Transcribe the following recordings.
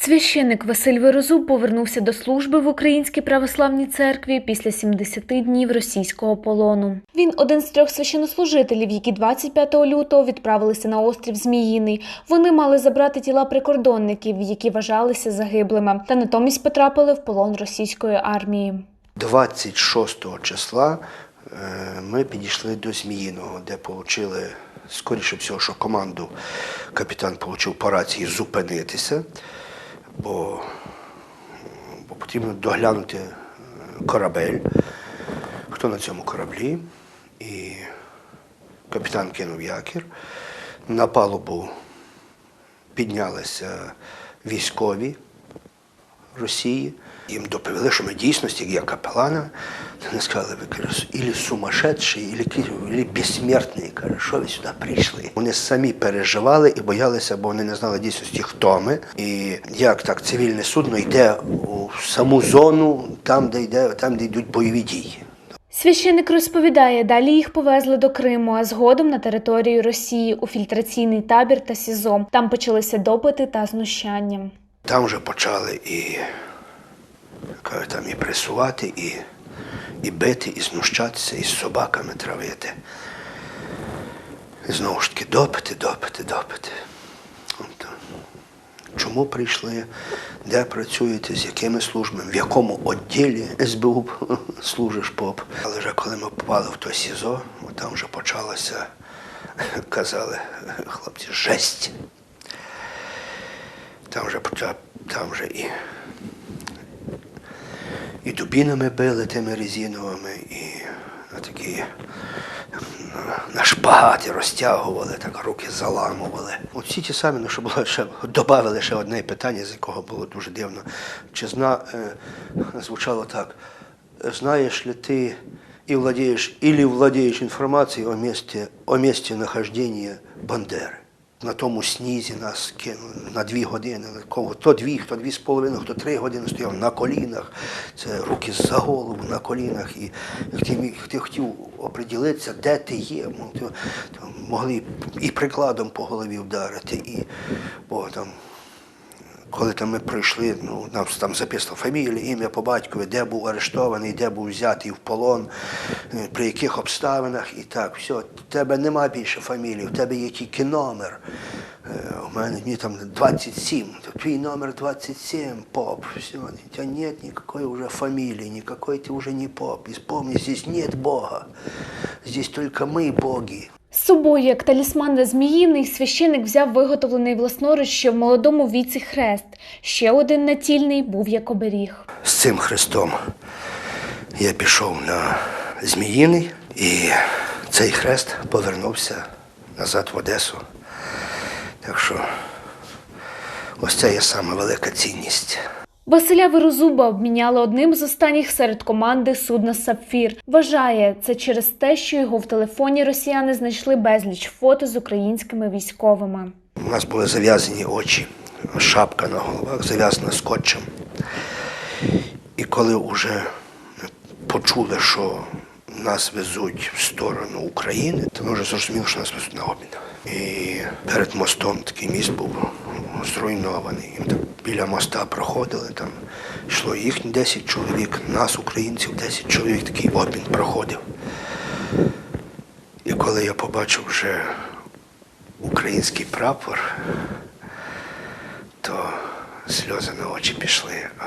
Священник Василь Вирозуб повернувся до служби в Українській православній церкві після 70 днів російського полону. Він один з трьох священнослужителів, які 25 лютого відправилися на острів Зміїний. Вони мали забрати тіла прикордонників, які вважалися загиблими, та натомість потрапили в полон російської армії. 26 числа е, ми підійшли до Зміїного, де отримали, скоріше всього, що команду капітан отримав по рації зупинитися, бо, бо потрібно доглянути е, корабель, хто на цьому кораблі. І капітан кинув якір. На палубу піднялися військові. Росії. Їм доповіли, що ми дійсності, як капелана, вони сказали, ви каже, ілі сумасшедший, ілі, безсмертний, каже, що ви сюди прийшли. Вони самі переживали і боялися, бо вони не знали дійсності, хто ми. І як так цивільне судно йде у саму зону, там, де йде, там, де йдуть бойові дії. Священник розповідає, далі їх повезли до Криму, а згодом на територію Росії у фільтраційний табір та СІЗО. Там почалися допити та знущання. Там вже почали і, кажуть, там і пресувати, і, і бити, і знущатися, і з собаками травити. І знову ж таки допити, допити, допити. Чому прийшли, де працюєте, з якими службами, в якому відділі СБУ служиш поп. Але вже коли ми попали в то СІЗО, там вже почалося, казали хлопці, жесть. Там вже там вже і, і дубінами били тими резиновими, і на такі на шпагати розтягували, так руки заламували. От всі ті самі, ну що було ще додали ще одне питання, з якого було дуже дивно. Чи зна е, звучало так: знаєш ли ти і владієш, или владієш інформацією о місці, о місці нахождення Бандери? На тому снізі нас кинули на дві години. Кого то дві, хто дві з половиною, хто три години стояв на колінах. Це руки за голову на колінах. І як ти, міг, ти хотів оприділитися, де ти є, то, то могли і прикладом по голові вдарити, і бо там. Коли там ми пройшли, ну нам там записано фамілія, ім'я по батькові, де був арештований, де був взятий в полон, е, при яких обставинах і так, все, в тебе нема більше фамілії, в тебе є тільки номер. Е, У мене мені там 27, то твій номер 27, поп, все, у тебя нет никакой уже фамилии, никакой ты уже не поп. И вспомни, здесь нет Бога, здесь только мы боги. З собою, як талісман на зміїний, священик взяв виготовлений власноруч ще в молодому віці хрест. Ще один натільний був як оберіг. з цим хрестом я пішов на Зміїний, і цей хрест повернувся назад в Одесу. Так що ось це є сама велика цінність. Василя Вирозуба обміняли одним з останніх серед команди судна Сапфір. Вважає це через те, що його в телефоні росіяни знайшли безліч фото з українськими військовими. У нас були зав'язані очі, шапка на головах зав'язана скотчем. І коли вже почули, що нас везуть в сторону України, то ми вже зрозуміли, що нас везуть на обмін. І перед мостом такий міст був зруйнований. І так біля моста проходили, там йшло їхні 10 чоловік, нас, українців, 10 чоловік, такий обмін проходив. І коли я побачив вже український прапор, то сльози на очі пішли. А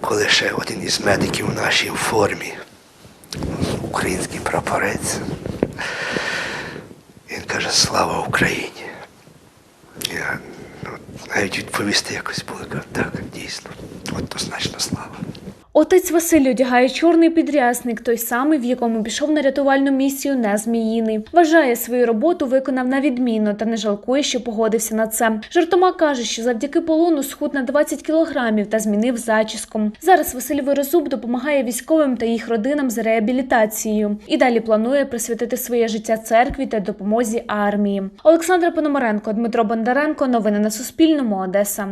коли ще один із медиків в нашій формі, український прапорець, він каже Слава Україні. Навіть відповісти якось було, так, дійсно, однозначно слава. Отець Василь одягає чорний підрясник, той самий, в якому пішов на рятувальну місію на Зміїний. Вважає свою роботу виконав на відмінно та не жалкує, що погодився на це. Жартома каже, що завдяки полону схуд на 20 кілограмів та змінив зачіску. Зараз Василь Вирозуб допомагає військовим та їх родинам з реабілітацією. І далі планує присвятити своє життя церкві та допомозі армії. Олександра Пономаренко, Дмитро Бондаренко. Новини на Суспільному. Одеса.